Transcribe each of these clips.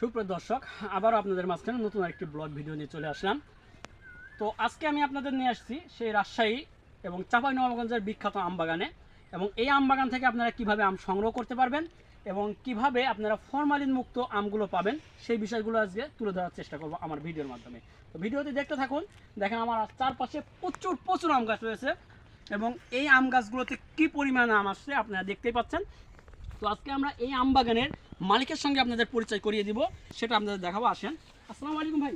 সুপ্রিয় দর্শক, আবারও আপনাদের মাঝখানে নতুন একটি ব্লগ ভিডিও নিয়ে চলে আসলাম। তো আজকে আমি আপনাদের নিয়ে আসছি সেই রাজশাহী এবং চাঁপাইনবাবগঞ্জের বিখ্যাত আম বাগানে এবং এই আম বাগান থেকে আপনারা কীভাবে আম সংগ্রহ করতে পারবেন এবং কীভাবে আপনারা ফরমালিন মুক্ত আমগুলো পাবেন, সেই বিষয়গুলো আজকে তুলে ধরার চেষ্টা করব আমার ভিডিওর মাধ্যমে। তো ভিডিওতে দেখতে থাকুন, দেখেন আমার চারপাশে প্রচুর প্রচুর আম গাছ রয়েছে এবং এই আম গাছগুলোতে কী পরিমাণে আম আসছে আপনারা দেখতেই পাচ্ছেন। তো আজকে আমরা এই আম বাগানের মালিকের সঙ্গে আপনাদের পরিচয় করিয়ে দিব সেটা আপনাদের দেখাবো আসেন। আসসালামু আলাইকুম ভাই।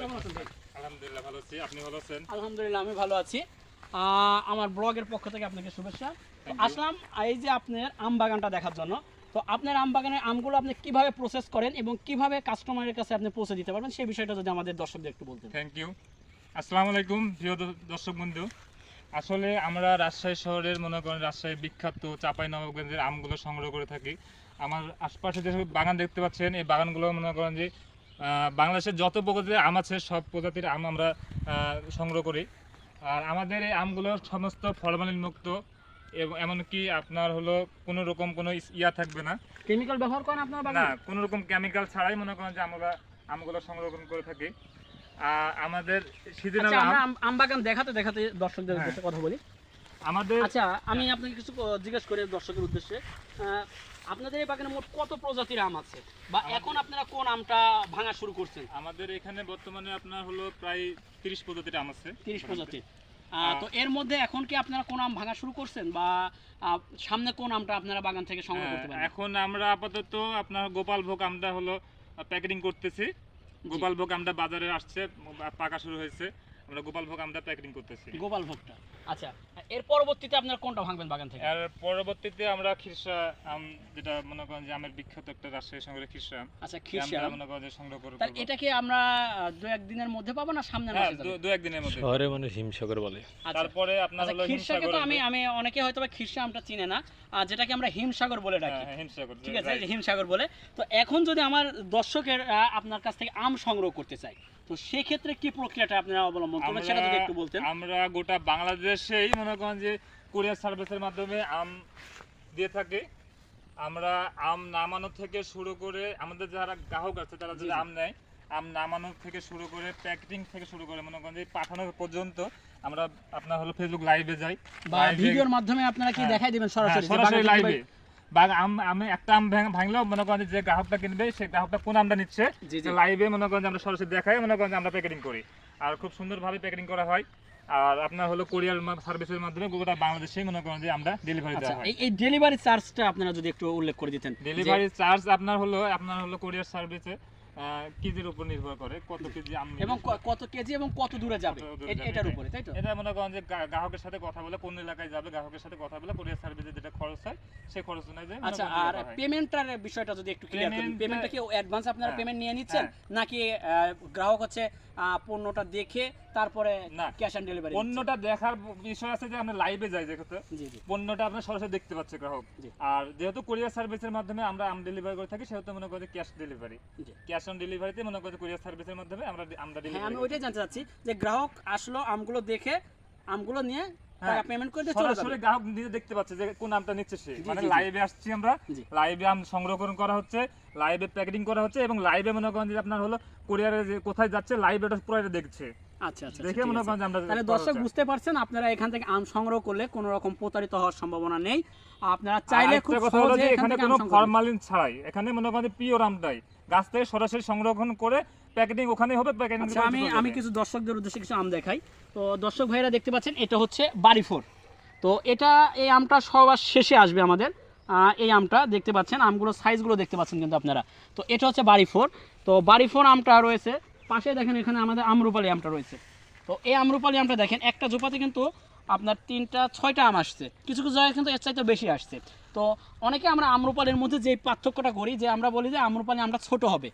কেমন আছেন ভাই? আলহামদুলিল্লাহ ভালো আছি। আপনি ভালো আছেন? আলহামদুলিল্লাহ আমি ভালো আছি। আমার ব্লগের পক্ষ থেকে আপনাকে শুভেচ্ছা. আসলাম এই যে আপনার আম বাগানটা দেখার জন্য। তো আপনার আম বাগানের আমগুলো আপনি কীভাবে প্রসেস করেন এবং কীভাবে কাস্টমারের কাছে আপনি পৌঁছে দিতে পারবেন সেই বিষয়টা যদি আমাদের দর্শকদের একটু বলতেন। থ্যাংক ইউ আসসালামু আলাইকুম প্রিয় দর্শক বন্ধু। আসলে আমরা রাজশাহী শহরের মনে করেন রাজশাহী বিখ্যাত চাপাই নবাবগঞ্জের আমগুলো সংগ্রহ করে থাকি। আমার আশপাশে যে সব বাগান দেখতে পাচ্ছেন এই বাগানগুলো মনে করেন যে বাংলাদেশের যত প্রজাতির আম আছে সব প্রজাতির আম আমরা সংগ্রহ করি। আর আমাদের এই আমগুলো সমস্ত ফলমালিন মুক্ত এবং এমনকি আপনার হলো কোনো রকম কোনো ইয়া থাকবে না। কেমিক্যাল ব্যবহার করেন আপনার না বাগানে কোনো রকম কেমিক্যাল ছাড়াই মনে করেন যে আমরা আমগুলো সংরক্ষণ করে থাকি। আমাদের সিজনাল আচ্ছা আম বাগান দেখাতে দেখাতে দর্শকদের হ্যাঁ। উদ্দেশ্যে কথা বলি। আমাদের আচ্ছা আমি আপনাকে কিছু জিজ্ঞেস করি দর্শকের উদ্দেশ্যে। আপনাদের এই বাগানে মোট কত প্রজাতির আম আছে? বা এখন আপনারা কোন আমটা ভাঙা শুরু করছেন? আমাদের এখানে বর্তমানে আপনার হলো প্রায় তিরিশ প্রজাতির আম আছে। তিরিশ প্রজাতির আহ, তো এর মধ্যে এখন কি আপনারা কোন আম ভাঙা শুরু করছেন? বা সামনে কোন আমটা আপনারা বাগান থেকে সংগ্রহ করতে হ্যাঁ, পারবেন? এখন আমরা আপাতত আপনার গোপাল ভোগ আমটা হলো প্যাকেটিং করতেছি। গোপাল ভোগ আমটা বাজারে আসছে পাকা শুরু হয়েছে। আমরা গোপাল ভোগ আমটা প্যাকেটিং করতেছি। গোপাল ভোগটা। আচ্ছা এর পরবর্তীতে আপনারা কোনটা ভাঙবেন বাগান থেকে? আর পরবর্তীতে আমরা খিরসা আম যেটা মনে করেন যে আমের বিখ্যাত একটা রাজশাহী সঙ্গে খিরসা আম আচ্ছা খিরসা। আমটা মনে করেন যে সংগ্রহ করে তাহলে এটা কি আমরা দু একদিনের মধ্যে পাবো না সামনের হ্যাঁ মাসে যাবে? দু- দু একদিনের মধ্যে। শহরে মানুষ হিমসাগর বলে। আচ্ছা। তারপরে আপনার আচ্ছা হলো হিমসাগর তো আমি আমি অনেকে হয়তো বা খিরসা আমটা চিনে না আর যেটাকে আমরা হিমসাগর বলে ডাকি। হ্যাঁ, হিমসাগর ঠিক আছে হিমসাগর বলে। তো এখন যদি আমার দর্শকের আহ, আপনার কাছ থেকে আম সংগ্রহ করতে চাই তো সেক্ষেত্রে কি প্রক্রিয়াটা আপনারা অবলম্বন করবেন? সেটা যদি একটু বলতেন। আমরা গোটা বাংলাদেশেই মনে করেন যে কুরিয়ার সার্ভিসের মাধ্যমে আম দিয়ে থাকি। আমরা আম নামানো থেকে শুরু করে আমাদের যারা গ্রাহক আছে তারা যদি আম নেয় আম নামানো থেকে শুরু করে প্যাকেটিং থেকে শুরু করে মনে করেন যে পাঠানো পর্যন্ত আমরা আপনার হলো ফেসবুক লাইভে যাই। বা ভিডিওর মাধ্যমে আপনারা কি হ্যাঁ, দেখাই দিবেন হ্যাঁ, সরাসরি? সরাসরি লাইভে বা আম আমি একটা আম ভাঙ- ভাঙলেও মনে করেন যে গ্রাহকটা কিনবে সেই গ্রাহকটা কোন আমটা নিচ্ছে লাইভে মনে করেন যে আমরা সরাসরি দেখাই মনে করেন যে আমরা প্যাকেটিং করি। আর খুব সুন্দরভাবে প্যাকেটিং করা হয়। আর আপনার হলো কোরিয়ার সার্ভিসের মাধ্যমে গোটা বাংলাদেশে মনে করেন যে আমরা ডেলিভারি আচ্ছা দেওয়া হয়। এই এই ডেলিভারি চার্জটা আপনারা যদি একটু উল্লেখ করে দিতেন। ডেলিভারি চার্জ আপনার হলো আপনার হলো কোরিয়ার সার্ভিসে কেজির উপর নির্ভর করে কত কেজি আম এবং কত কেজি এবং কত দূরে যাবে এটার হ্যাঁ। উপরে তাই তো এটা মনে করেন যে গ্রাহকের সাথে কথা বলে কোন এলাকায় যাবে গ্রাহকের সাথে কথা বলে কোরিয়ার সার্ভিসে যেটা খরচ হয় সেই খরচ অনুযায়ী আচ্ছা আর হয়। পেমেন্টটার বিষয়টা যদি একটু ক্লিয়ার করেন পেমেন্টটা কি অ্যাডভান্স আপনারা হ্যাঁ, পেমেন্ট নিয়ে নিচ্ছেন হ্যাঁ। নাকি আহ, গ্রাহক হচ্ছে পণ্যটা দেখে তারপরে ক্যাশ অন ডেলিভারি পণ্যটা দেখার বিষয় আছে যে আমরা লাইভে যাই যেহেতু পণ্যটা আপনার সরাসরি দেখতে পাচ্ছে গ্রাহক। আর যেহেতু কোরিয়ার সার্ভিসের মাধ্যমে আমরা আম ডেলিভারি করে থাকি সেহেতু মনে করি ক্যাশ ডেলিভারি ক্যাশ অন ডেলিভারিতে মনে করি কোরিয়ার সার্ভিসের মাধ্যমে আমরা আমরা হ্যাঁ আমি ওইটাই জানতে চাচ্ছি যে গ্রাহক আসলো আমগুলো দেখে আমগুলো নিয়ে হ্যাঁ, টাকা পেমেন্ট করে চলে সরাসরি যাবে গ্রাহক নিজে দেখতে পাচ্ছে যে কোন আমটা নিচ্ছে সে। মানে। লাইভে আসছি আমরা লাইভে আম সংরক্ষণ করা হচ্ছে লাইভে প্যাকেটিং করা হচ্ছে এবং লাইভে মনে করেন যে আপনার হলো কোরিয়ারে যে কোথায় যাচ্ছে লাইভে ওটা পুরো এটা দেখছে। আচ্ছা আচ্ছা দেখে ঠিক মনে আছে। করেন যে আমরা তাহলে দর্শক বুঝতে পারছেন আপনারা এখান থেকে আম সংগ্রহ করলে কোনো রকম প্রতারিত হওয়ার সম্ভাবনা নেই। আপনারা চাইলে খুব সহজে এখানে কোনো ফরমালিন ছাড়াই এখানে মনে করেন পিওর আমটাই গাছ থেকে সরাসরি সংরক্ষণ করে প্যাকেটিং ওখানেই হবে প্যাকেটিং আচ্ছা আমি আমি কিছু দর্শকদের উদ্দেশ্যে কিছু আম দেখাই। তো দর্শক ভাইরা দেখতে পাচ্ছেন এটা হচ্ছে বাড়ি ফোর তো এটা এই আমটা সবার শেষে আসবে আমাদের। আহ, এই আমটা দেখতে পাচ্ছেন আমগুলো সাইজগুলো দেখতে পাচ্ছেন কিন্তু আপনারা। তো এটা হচ্ছে বাড়ি ফোর তো বাড়ি ফোর আমটা রয়েছে পাশে দেখেন এখানে আমাদের আমরুপালি আমটা রয়েছে। তো এই আমরুপালি আমটা দেখেন, একটা জোপাতে কিন্তু আপনার তিনটা, ছয়টা আম আসছে। কিছু কিছু জায়গায় কিন্তু এর চাইতে বেশি আসছে। তো অনেকে আমরা আমরুপালির মধ্যে যে পার্থক্যটা করি, যে আমরা বলি যে আমরুপালি আমরা ছোট হবে।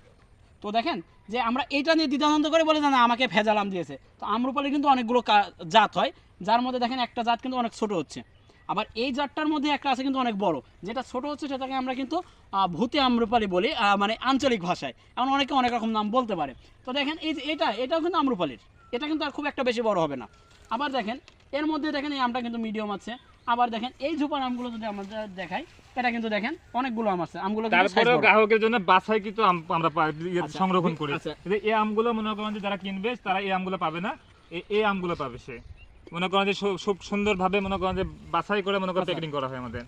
তো দেখেন যে আমরা এইটা নিয়ে দ্বিধানন্দ করে বলে যে না, আমাকে ভেজাল আম দিয়েছে। তো আমরুপালি কিন্তু অনেকগুলো জাত হয়, যার মধ্যে দেখেন একটা জাত কিন্তু অনেক ছোট হচ্ছে। আবার এই জাতটার মধ্যে একটা আছে কিন্তু অনেক বড়। যেটা ছোট হচ্ছে সেটাকে আমরা কিন্তু ভূতে আমরুপালি বলি মানে আঞ্চলিক ভাষায়। এমন অনেকে অনেক রকম নাম বলতে পারে। তো দেখেন এই এটা এটাও কিন্তু আমরুপালির। এটা কিন্তু আর খুব একটা বেশি বড় হবে না। আবার দেখেন এর মধ্যে দেখেন এই আমটা কিন্তু মিডিয়াম আছে। আবার দেখেন এই ঝোপার আমগুলো যদি আমরা দেখাই এটা কিন্তু দেখেন অনেকগুলো আম আছে। আমগুলো বড়। গ্রাহকের জন্য বাছাই কিন্তু আমরা ইয়ে আচ্ছা, সংরক্ষণ করি আচ্ছা। এই আমগুলো মনে করেন যে যারা কিনবে তারা এই আমগুলো পাবে না। এই আমগুলো পাবে সে। মনে করেন যে খুব সুন্দরভাবে মনে করেন যে বাছাই করে মনে করেন। প্যাকেটিং করা হয় আমাদের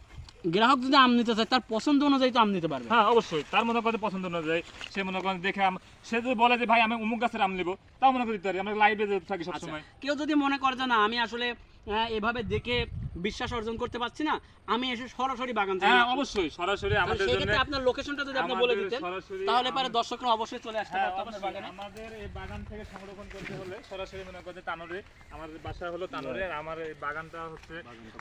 গ্রাহক যদি আম নিতে চায় তার পছন্দ অনুযায়ী তো আম নিতে পারবে। হ্যাঁ অবশ্যই। তার মনে করেন যে পছন্দ অনুযায়ী সে মনে করেন দেখে আম সে যদি বলে যে ভাই আমি অমুক গাছের আম নেব তাও মনে করে দিতে পারি। আমরা লাইভে থাকি আচ্ছা, সবসময়। কেউ যদি মনে করে যে না আমি আসলে এভাবে দেখে বিশ্বাস অর্জন করতে পারছি না আমি এসে সরাসরি বাগান থেকে হ্যাঁ অবশ্যই সরাসরি আমাদের জন্য ক্ষেত্রে আপনার লোকেশনটা যদি আপনি বলে দিতেন তাহলে পরে দর্শকরা অবশ্যই চলে আসতে হ্যাঁ, পারতো আপনার বাগানে। আমাদের এই বাগান থেকে সংরক্ষণ করতে হলে সরাসরি মনে করতে তানোরে। আমাদের বাসা হলো তানোরে আর আমার এই বাগানটা হচ্ছে বাগানটা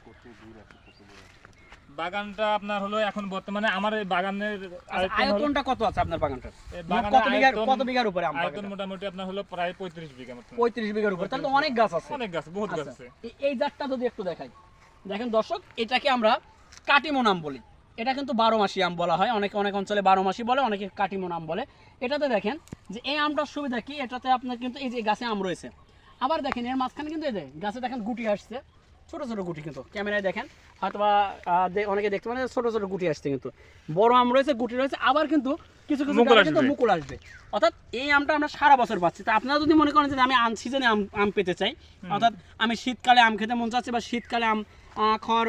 আপনার হলো এখন বর্তমানে আমার এই বাগানের আচ্ছা, আয়তনটা কত আছে আপনার বাগানটার? মানে কত বিঘার কত বিঘার উপরে আম আয়তন মোটামুটি আপনার হলো প্রায় পঁয়ত্রিশ বিঘা মতো পঁয়ত্রিশ বিঘার উপরে। তাহলে তো অনেক গাছ আছে। অনেক গাছ বহুত গাছ আচ্ছা, আছে। এই- জাতটা যদি একটু দেখাই। দেখেন দর্শক এটাকে আমরা কাটিমো নাম বলি। এটা কিন্তু বারো মাসি আম বলা হয়। অনেকে অনেক অঞ্চলে বারো মাসি বলে অনেকে কাটিমো নাম বলে। এটাতে দেখেন যে এই আমটার সুবিধা কি? এটাতে আপনার কিন্তু এই যে গাছে আম রয়েছে। আবার দেখেন এর মাঝখানে কিন্তু এই যে গাছে দেখেন গুটি আসছে। ছোট ছোট গুটি কিন্তু। ক্যামেরায় দেখেন আহ, অনেকে দেখতে পারেন ছোট ছোট গুটি আসছে কিন্তু। বড় আম রয়েছে গুটি রয়েছে আবার কিন্তু কিছু কিছু কিন্তু মুকুল আসবে। অর্থাৎ এই আমটা আমরা সারা বছর পাচ্ছি। তা আপনারা যদি মনে করেন যে আমি আন সিজনে আম আম পেতে চাই অর্থাৎ আমি শীতকালে আম খেতে মন চাচ্ছে বা শীতকালে আম খাওয়ার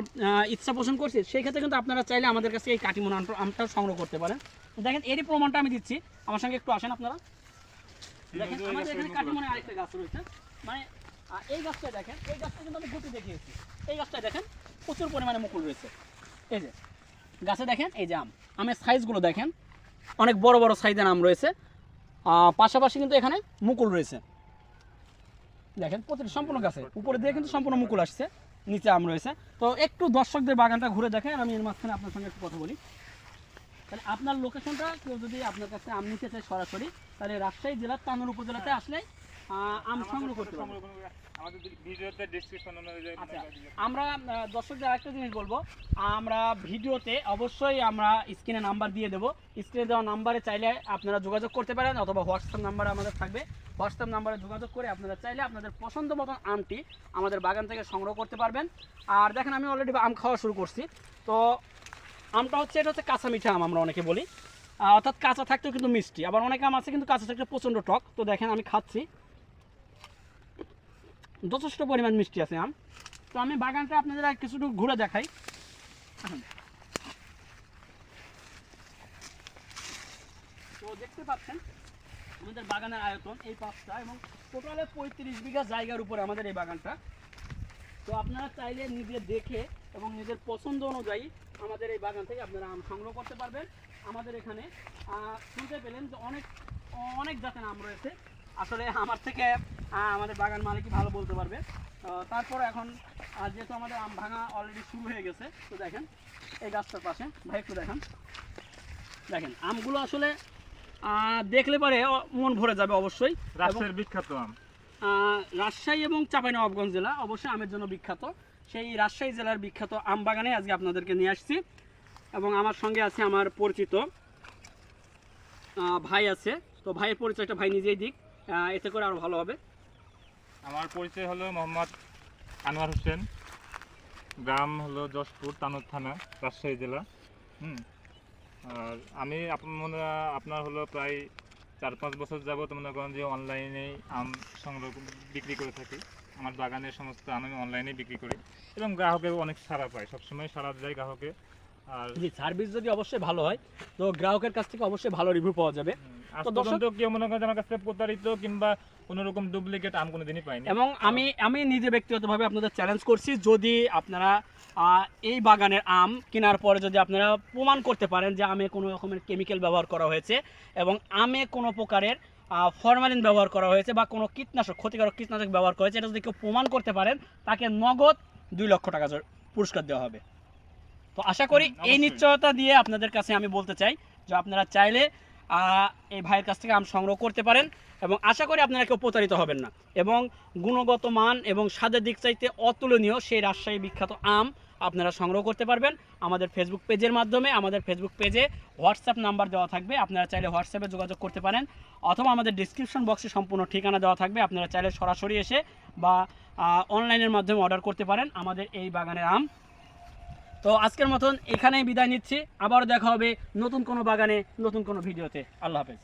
ইচ্ছা পোষণ করছি সেই ক্ষেত্রে কিন্তু আপনারা চাইলে আমাদের কাছে এই কাটিমন আমটা আমটা সংগ্রহ করতে পারেন। দেখেন এরই প্রমাণটা আমি দিচ্ছি। আমার সঙ্গে একটু আসেন আপনারা। দেখেন আমাদের এখানে মুকুল কাটিমনে আরেকটা গাছ রয়েছে। মানে এই গাছটা দেখেন, এই গাছটা কিন্তু আমি গুটি দেখিয়েছি। এই গাছটা দেখেন, প্রচুর পরিমাণে মুকুল রয়েছে। এই যে, গাছে দেখেন, এই যে আম। আমের সাইজগুলো দেখেন, অনেক বড় বড় সাইজের আম রয়েছে। পাশাপাশি কিন্তু এখানে মুকুল রয়েছে। দেখেন, প্রতিটি সম্পূর্ণ গাছে। উপরে দিয়ে কিন্তু সম্পূর্ণ মুকুল আসছে, নিচে আম রয়েছে। তো একটু দর্শকদের বাগানটা ঘুরে দেখেন, আমি এর মাঝখানে আপনার সঙ্গে একটু কথা বলি। তাহলে আপনার লোকেশনটা কেউ যদি আপনার কাছে আম নিতে চায় সরাসরি, তাহলে রাজশাহী জেলার তানুর উপজেলাতে আসলে আম সংগ্রহ করতে আচ্ছা আমরা দর্শকদের আরেকটা জিনিস বলব আমরা ভিডিওতে অবশ্যই আমরা স্ক্রিনে নাম্বার দিয়ে দেবো। স্ক্রিনে দেওয়া নাম্বারে চাইলে আপনারা যোগাযোগ করতে পারেন অথবা হোয়াটসঅ্যাপ নাম্বার আমাদের থাকবে। হোয়াটসঅ্যাপ নাম্বারে যোগাযোগ করে আপনারা চাইলে আপনাদের পছন্দ মতন আমটি আমাদের বাগান থেকে সংগ্রহ করতে পারবেন। আর দেখেন আমি অলরেডি আম খাওয়া শুরু করছি। তো আমটা হচ্ছে এটা হচ্ছে কাঁচা মিঠা আম আমরা অনেকে বলি। অর্থাৎ কাঁচা থাকতেও কিন্তু মিষ্টি আবার অনেক আম আছে কিন্তু কাঁচা থাকতে প্রচণ্ড টক। তো দেখেন আমি খাচ্ছি। যথেষ্ট পরিমাণ মিষ্টি আছে, আম। তো আমি বাগানটা আপনাদের আর কিছুটু ঘুরে দেখাই। তো দেখতে পাচ্ছেন, আমাদের বাগানের আয়তন এই পাঁচটা এবং টোটালে পঁয়ত্রিশ বিঘা জায়গার উপরে আমাদের এই বাগানটা। তো আপনারা চাইলে নিজে দেখে এবং নিজের পছন্দ অনুযায়ী আমাদের এই বাগান থেকে আপনারা আম সংগ্রহ করতে পারবেন। আমাদের এখানে শুনতে পেলেন যে অনেক অনেক জাতের আম রয়েছে। আসলে আমার থেকে আমাদের বাগান মালিকই ভালো বলতে পারবে। তারপর এখন যেহেতু আমাদের আম ভাঙা অলরেডি শুরু হয়ে গেছে তো দেখেন এই গাছটার পাশে ভাই একটু দেখেন। দেখেন আমগুলো আসলে দেখলে পরে মন ভরে যাবে অবশ্যই। রাজশাহীর বিখ্যাত আম। রাজশাহী এবং চাঁপাইনবাবগঞ্জ জেলা অবশ্যই আমের জন্য বিখ্যাত। সেই রাজশাহী জেলার বিখ্যাত আম বাগানে আজকে আপনাদেরকে নিয়ে আসছি। এবং আমার সঙ্গে আছে আমার পরিচিত ভাই আছে। তো ভাইয়ের পরিচয়টা ভাই নিজেই দিক। এতে করে আরও ভালো হবে। আমার পরিচয় হলো মোহাম্মদ আনোয়ার হোসেন। গ্রাম হলো যশপুর, তানুর থানা, রাজশাহী জেলা। হুম। আর আমি আপ- মনে আপনার হলো প্রায় চার পাঁচ বছর যাবত মনে করেন যে অনলাইনে আম সংগ্রহ বিক্রি করে থাকি। আমার বাগানের সমস্ত আম আমি অনলাইনে বিক্রি করি। এবং গ্রাহকের অনেক সাড়া পাই। সবসময় সাড়া যায় গ্রাহকে। আর জি সার্ভিস যদি অবশ্যই ভালো হয় তো গ্রাহকের কাছ থেকে অবশ্যই ভালো রিভিউ পাওয়া যাবে। তো দর্শক- কেউ মনে করেন আমার কাছ থেকে প্রতারিত কিংবা কোনো রকম ডুপ্লিকেট আম কোনোদিনই পাইনি। এবং আমি আমি নিজে ব্যক্তিগতভাবে আপনাদের চ্যালেঞ্জ করছি যদি আপনারা এই বাগানের আম কেনার পরে যদি আপনারা প্রমাণ করতে পারেন যে আমে কোনো রকমের কেমিক্যাল ব্যবহার করা হয়েছে এবং আমে কোনো প্রকারের ফরমালিন ব্যবহার করা হয়েছে বা কোনো কীটনাশক ক্ষতিকারক কীটনাশক ব্যবহার করা হয়েছে এটা যদি কেউ প্রমাণ করতে পারেন তাকে নগদ দুই লক্ষ টাকা পুরস্কার দেওয়া হবে। তো আশা করি এই নিশ্চয়তা দিয়ে আপনাদের কাছে আমি বলতে চাই যে আপনারা চাইলে এই ভাইয়ের কাছ থেকে আম সংগ্রহ করতে পারেন এবং আশা করি আপনারা কেউ প্রতারিত হবেন না। এবং গুণগত মান এবং স্বাদের দিক চাইতে অতুলনীয় সেই রাজশাহী বিখ্যাত আম আপনারা সংগ্রহ করতে পারবেন। আমাদের ফেসবুক পেজের মাধ্যমে আমাদের ফেসবুক পেজে হোয়াটসঅ্যাপ নাম্বার দেওয়া থাকবে। আপনারা চাইলে হোয়াটসঅ্যাপে যোগাযোগ করতে পারেন অথবা আমাদের ডিসক্রিপশন বক্সে সম্পূর্ণ ঠিকানা দেওয়া থাকবে। আপনারা চাইলে সরাসরি এসে বা অনলাইনের মাধ্যমে অর্ডার করতে পারেন। আমাদের এই বাগানের আম তো আজকের মতন এখানেই বিদায় নিচ্ছি। আবার দেখা হবে নতুন কোনো বাগানে, নতুন কোনো ভিডিওতে। আল্লাহ হাফেজ।